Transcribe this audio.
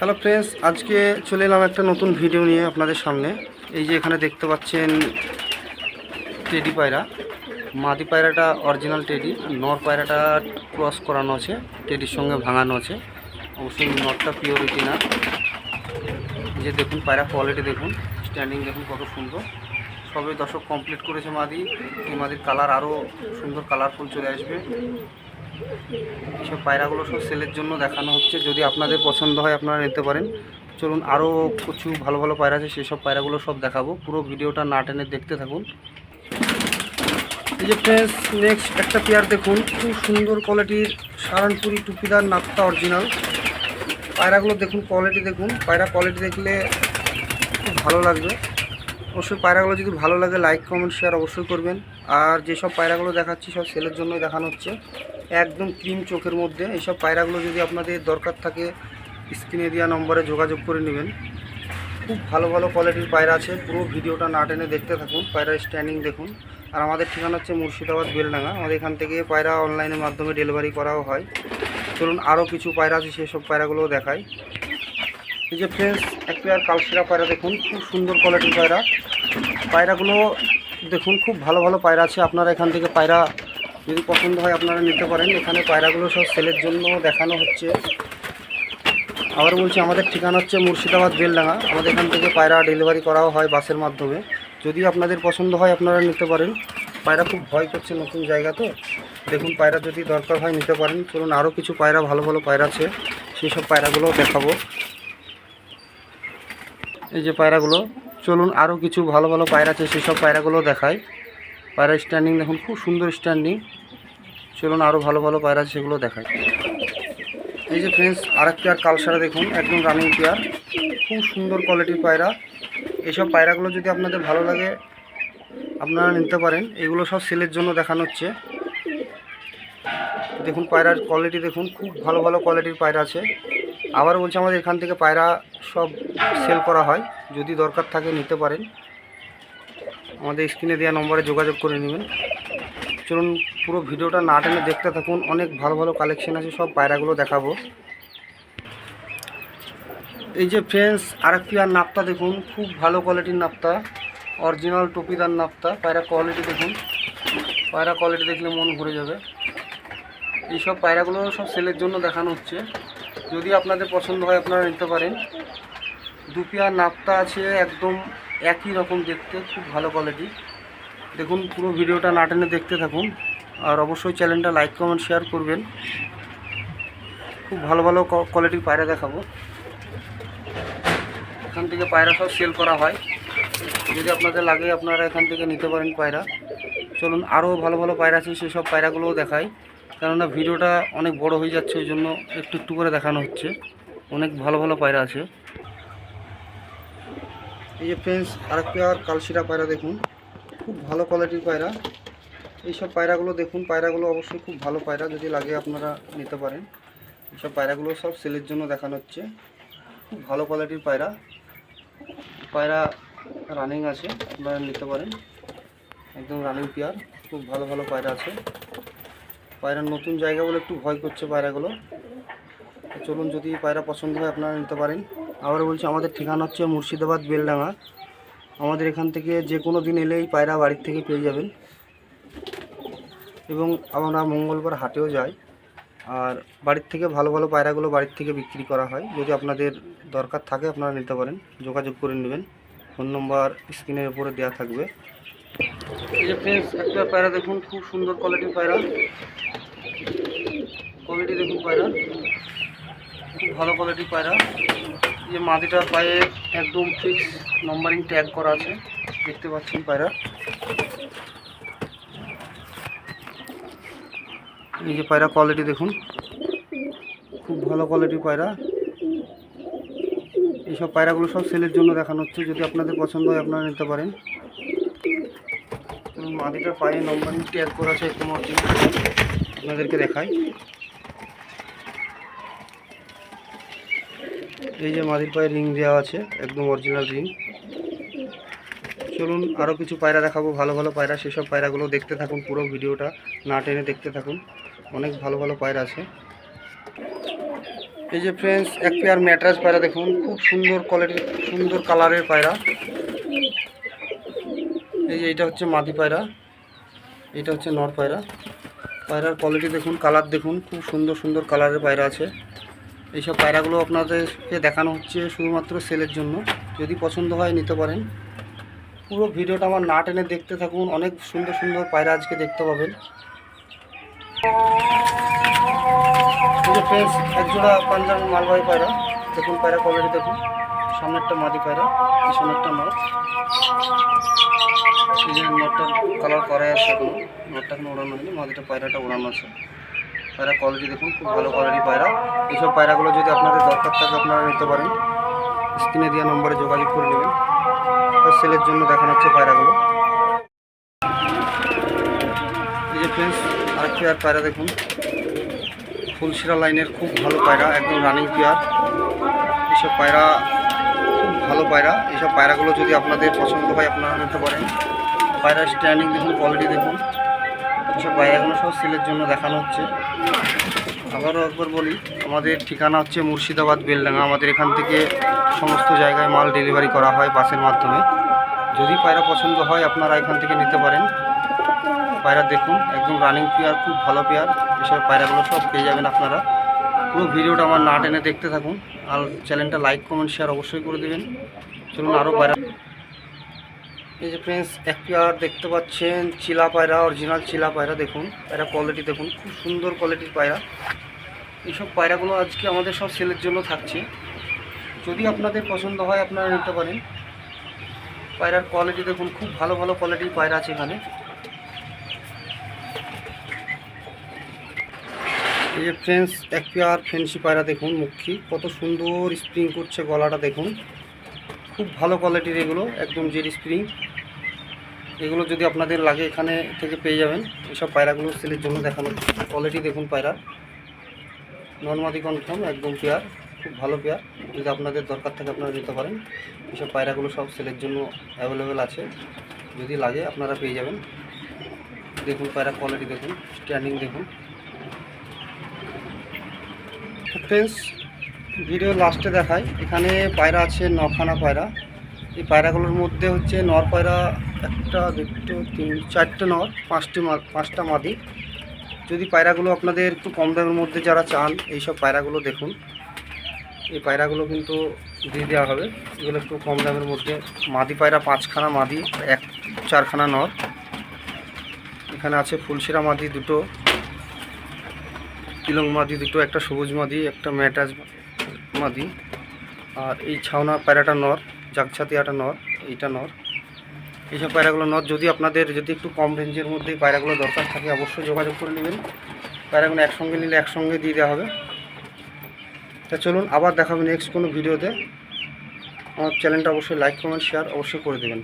Hello friends আজকে চলে এলাম একটা নতুন ভিডিও নিয়ে আপনাদের সামনে। এই যে এখানে দেখতে পাচ্ছেন টেডি পায়রা। মাদি পায়রাটা অরিজিনাল টেডি নর পায়রাটা ক্রস করানো আছে টেডির সঙ্গে ভাঙানো আছে। অবশ্যই নরটা পিওরিটি না। যে দেখুন পায়রা কোয়ালিটি দেখুন স্ট্যান্ডিং দেখুন কত সুন্দর। সবে দশক কমপ্লিট করেছে মাদি। এই মাদির কালার আরও সুন্দর কালারফুল চলে আসবে। সব পায়রাগুলো সব সেলের জন্য দেখানো হচ্ছে। যদি আপনাদের পছন্দ হয় আপনারা নিতে পারেন। চলুন আরও কিছু ভালো ভালো পায়রা আছে, সেসব পায়রাগুলো সব দেখাবো। পুরো ভিডিওটা না টেনে দেখতে থাকুন। এই যে ফ্রেন্ডস নেক্সট একটা পেয়ার দেখুন। খুব সুন্দর কোয়ালিটির সারানপুরি টুপিদার নাকটা অরিজিনাল। পায়রাগুলো দেখুন, কোয়ালিটি দেখুন। পায়রা কোয়ালিটি দেখলে খুব ভালো লাগবে। অবশ্যই পায়রাগুলো যদি ভালো লাগে, লাইক, কমেন্ট, শেয়ার অবশ্যই করবেন। আর যেসব পায়রাগুলো দেখাচ্ছি, সব সেলের জন্যই দেখানো হচ্ছে। একদম ক্রিম চোখের মধ্যে। এইসব পায়রাগুলো যদি আপনাদের দরকার থাকে, স্ক্রিনে দেওয়া নম্বরে যোগাযোগ করে নেবেন। খুব ভালো ভালো কোয়ালিটির পায়রা আছে। পুরো ভিডিওটা না টেনে দেখতে থাকুন। পায়রার স্ট্যান্ডিং দেখুন। আর আমাদের ঠিকানা হচ্ছে মুর্শিদাবাদ বেলডাঙ্গা। আমাদের এখান থেকে পায়রা অনলাইনের মাধ্যমে ডেলিভারি করাও হয়। চলুন আরও কিছু পায়রা আছে সেসব পায়রাগুলোও দেখাই। এই যে ফ্রেন্ডস এক পেয়ার কালশিরা পায়রা দেখুন। খুব সুন্দর কোয়ালিটির পায়রা। পায়রাগুলো দেখুন, খুব ভালো ভালো পায়রা আছে। আপনারা এখান থেকে পায়রা যদি পছন্দ হয় আপনারা নিতে পারেন। এখানে পায়রাগুলো সব সেলের জন্য দেখানো হচ্ছে। আবার বলছি, আমাদের ঠিকানা হচ্ছে মুর্শিদাবাদ বেলডাঙ্গা। আমাদের এখান থেকে পায়রা ডেলিভারি করাও হয় বাসের মাধ্যমে। যদি আপনাদের পছন্দ হয় আপনারা নিতে পারেন। পায়রা খুব ভয় করছে নতুন জায়গা তো। দেখুন, পায়রা যদি দরকার হয় নিতে পারেন। চলুন, আরও কিছু পায়রা, ভালো ভালো পায়রা আছে। সেই সব পায়রাগুলোও দেখাবো। এই যে পায়রাগুলো, চলুন, আরও কিছু ভালো ভালো পায়রা আছে সেসব পায়রাগুলো দেখায় পায়রা স্ট্যান্ডিং দেখুন, খুব সুন্দর স্ট্যান্ডিং চলুন আরও ভালো ভালো পায়রা আছে সেগুলো দেখাই। এই যে ফ্রেন্ডস আরেক পেয়ার কালসারা দেখুন, একদম রানিং পেয়ার খুব সুন্দর কোয়ালিটির পায়রা। এইসব পায়রাগুলো যদি আপনাদের ভালো লাগে, আপনারা নিতে পারেন। এগুলো সব সেলের জন্য দেখানো হচ্ছে। দেখুন, পায়রার কোয়ালিটি দেখুন, খুব ভালো ভালো কোয়ালিটির পায়রা আছে। আবার বলছি, আমাদের এখান থেকে পায়রা সব সেল করা হয়। যদি দরকার থাকে নিতে পারেন। আমাদের স্ক্রিনে দেওয়া নম্বরে যোগাযোগ করে নেবেন। চলুন পুরো ভিডিওটা না টেনে দেখতে থাকুন, অনেক ভালো ভালো কালেকশন আছে, সব পায়রাগুলো দেখাবো। এই যে ফ্রেন্ডস আরেক পেয়ার নাপতা দেখুন, খুব ভালো কোয়ালিটির নাপতা অরিজিনাল টুপিদার নাপতা, পায়রা কোয়ালিটি দেখুন। পায়রা কোয়ালিটি দেখলে মন ভরে যাবে। এইসব পায়রাগুলো সব সেলের জন্য দেখানো হচ্ছে। যদি আপনাদের পছন্দ হয়, আপনারা নিতে পারেন। দুপিয়া নাপতা আছে, একদম একই রকম দেখতে, খুব ভালো কোয়ালিটি দেখুন, পুরো ভিডিওটা না টেনে দেখতে থাকুন। আর অবশ্যই চ্যানেলটা লাইক, কমেন্ট, শেয়ার করবেন। খুব ভালো ভালো কোয়ালিটির পায়রা দেখাবো। এখান থেকে পায়রা সব সেল করা হয়। যদি আপনাদের লাগে, আপনারা এখান থেকে নিতে পারেন পায়রা। চলুন, আরও ভালো ভালো পায়রা আছে সেসব পায়রাগুলোও দেখাই। কেননা ভিডিওটা অনেক বড় হয়ে যাচ্ছে, ওই জন্য একটু একটু করে দেখানো হচ্ছে। অনেক ভালো ভালো পায়রা আছে। এই যে ফ্রেন্ডস আরেক পেয়ার কালশিরা পায়রা দেখুন। খুব ভালো কোয়ালিটির পায়রা। এইসব পায়রাগুলো দেখুন, পায়রাগুলো অবশ্যই খুব ভালো পায়রা যদি লাগে আপনারা নিতে পারেন। এইসব পায়রাগুলো সব সেলের জন্য দেখানো হচ্ছে। খুব ভালো কোয়ালিটির পায়রা। পায়রা রানিং আছে, আপনারা নিতে পারেন। একদম রানিং পেয়ার খুব ভালো ভালো পায়রা আছে। পায়রার নতুন জায়গা বলে একটু ভয় করছে পায়রাগুলো। চলুন, যদি পায়রা পছন্দ হয় আপনারা নিতে পারেন। আবার বলছি, আমাদের ঠিকানা হচ্ছে মুর্শিদাবাদ বেলডাঙ্গা। আমাদের এখান থেকে যে কোনো দিন এলেই পায়রা বাড়ির থেকে পেয়ে যাবেন। এবং আমরা মঙ্গলবার হাটেও যাই। আর বাড়ির থেকে ভালো ভালো পায়রাগুলো বাড়ির থেকে বিক্রি করা হয়। যদি আপনাদের দরকার থাকে আপনারা নিতে পারেন। যোগাযোগ করে নেবেন। ফোন নম্বর স্ক্রিনের উপরে দেওয়া থাকবে। একটা পায়রা দেখুন, খুব সুন্দর কোয়ালিটির পায়রা। কোয়ালিটি দেখুন পায়রা। খুব ভালো কোয়ালিটির পায়রা। যে মাদিটার পায়ে একদম ফিক্স নম্বরিং ট্যাগ করা আছে, দেখতে পাচ্ছেন পায়রা। এই যে পায়রা কোয়ালিটি দেখুন, খুব ভালো কোয়ালিটির পায়রা। এইসব পায়রাগুলো সব সেলের জন্য দেখানো হচ্ছে, যদি আপনাদের পছন্দ হয় আপনারা নিতে পারেন। মাদিটার পায়ে নম্বরিং ট্যাগ করা আছে একদম। আপনাদেরকে দেখাই। এই যে মাদির পায়ে রিং দেওয়া আছে, একদম অরিজিনাল রিং। চলুন আরও কিছু পায়রা দেখাবো, ভালো ভালো পায়রা, সেসব পায়রাগুলো দেখতে থাকুন পুরো ভিডিওটা, না টেনে দেখতে থাকুন। অনেক ভালো ভালো পায়রা আছে। এই যে ফ্রেন্ডস এক পেয়ার ম্যাট্রাস পায়রা দেখুন, খুব সুন্দর কোয়ালিটির সুন্দর কালারের পায়রা। এই যে এটা হচ্ছে মাদি পায়রা এটা হচ্ছে নর পায়রা। পায়রার কোয়ালিটি দেখুন কালার দেখুন, খুব সুন্দর সুন্দর কালারের পায়রা আছে। এইসব পায়রাগুলো আপনাদেরকে দেখানো হচ্ছে শুধুমাত্র সেলের জন্য। যদি পছন্দ হয় নিতে পারেন। পুরো ভিডিওটা আমার না টেনে দেখতে থাকুন। অনেক সুন্দর সুন্দর পায়রা আজকে দেখতে পাবেন। ফ্রেন্ডস একজোড়া পাঞ্জাবি মালবাহী পায়রা। দেখুন পায়রা কোয়ালিটি দেখুন। সামনে একটা মাদি পায়রা পিছনে একটা নট নটটার কালার করাই আছে এখনও। নটটা এখনও ওড়ানো হয়নি। মাদিটা পায়রাটা ওড়ানো আছে। পায়রা কোয়ালিটি দেখুন, খুব ভালো কোয়ালিটি পায়রা। এইসব পায়রাগুলো যদি আপনাদের দরকার থাকে, আপনারা নিতে পারেন। স্ক্রিনে দেওয়া নম্বরে যোগাযোগ করে নেবেন। তো সেলের জন্য দেখানো হচ্ছে পায়রাগুলো। এই যে ফ্রেন্ডস আরেক পেয়ার পায়রা দেখুন। ফুলশিরা লাইনের খুব ভালো পায়রা, একদম রানিং পেয়ার এইসব পায়রা খুব ভালো পায়রা। এইসব পায়রাগুলো যদি আপনাদের পছন্দ হয়, আপনারা নিতে পারেন। পায়রা স্ট্যান্ডিং দেখুন কোয়ালিটি দেখুন। এইসব পায়রাগুলো সব সেলের জন্য দেখানো হচ্ছে। আবারও একবার বলি, আমাদের ঠিকানা হচ্ছে মুর্শিদাবাদ বেলডাঙ্গা। আমাদের এখান থেকে সমস্ত জায়গায় মাল ডেলিভারি করা হয় বাসের মাধ্যমে। যদি পায়রা পছন্দ হয়, আপনারা এখান থেকে নিতে পারেন। পায়রা দেখুন, একদম রানিং পেয়ার খুব ভালো পেয়ার এসব পায়রাগুলো সব পেয়ে যাবেন আপনারা। পুরো ভিডিওটা আমার না টেনে দেখতে থাকুন। আর চ্যানেলটা লাইক কমেন্ট শেয়ার অবশ্যই করে দেবেন। চলুন আরও পায়রা এই যে ফ্রেন্ডস এক পেয়ার দেখতে পাচ্ছেন চিলা পায়রা অরিজিনাল চিলা পায়রা, দেখুন, পায়রা কোয়ালিটি দেখুন, খুব সুন্দর কোয়ালিটির পায়রা। এইসব পায়রাগুলো আজকে আমাদের সব সেলের জন্য থাকছে। যদি আপনাদের পছন্দ হয়, আপনারা নিতে পারেন। পায়রার কোয়ালিটি দেখুন, খুব ভালো ভালো কোয়ালিটির পায়রা আছে এখানে। এই যে ফ্রেন্ডস এক পেয়ার ফেন্সি পায়রা দেখুন, মুখী, কত সুন্দর স্প্রিং করছে গলাটা দেখুন। খুব ভালো কোয়ালিটির এগুলো, একদম জেড স্প্রিং এগুলো যদি আপনাদের লাগে এখানে থেকে পেয়ে যাবেন। এইসব পায়রাগুলো সেলের জন্য দেখানো কোয়ালিটি দেখুন পায়রা। নর্মাদি কনফার্ম একদম পেয়ার খুব ভালো পেয়ার যদি আপনাদের দরকার থাকে আপনারা নিতে পারেন। এইসব পায়রাগুলো সব সেলের জন্য অ্যাভেলেবেল আছে। যদি লাগে আপনারা পেয়ে যাবেন। দেখুন পায়রা কোয়ালিটি দেখুন স্ট্যান্ডিং দেখুন। ফ্রেন্ডস ভিডিও লাস্টে দেখায় এখানে পায়রা আছে নখানা পায়রা। এই পায়রাগুলোর মধ্যে হচ্ছে নর পায়রা একটা, দুটো, তিন, চারটে নর, পাঁচটি পাঁচটা মাদি। যদি পায়রাগুলো আপনাদের একটু কম দামের মধ্যে যারা চান, এইসব পায়রাগুলো দেখুন। এই পায়রাগুলো কিন্তু দিয়ে দেওয়া হবে। এগুলো একটু কম দামের মধ্যে। মাদি পায়রা পাঁচখানা মাদি, এক, চারখানা নর। এখানে আছে ফুলশিরা মাদি দুটো, তিলং মাদি দুটো, একটা সবুজ মাদি, একটা ম্যাটাজ মাদি। আর এই ছাউনা পায়রাটা নর। জাগছাতিয়াটা নর, এইটা নর। এইসব পায়রাগুলো নর, যদি আপনাদের যদি একটু কম রেঞ্জের মধ্যে পায়রাগুলো দরকার থাকে, অবশ্যই যোগাযোগ করে নেবেন। পায়রাগুলো একসঙ্গে নিলে একসঙ্গে দিয়ে দেওয়া হবে। তা চলুন, আবার দেখাবেন নেক্সট কোনো ভিডিওতে আমার চ্যানেলটা অবশ্যই লাইক কমেন্ট শেয়ার অবশ্যই করে দেবেন।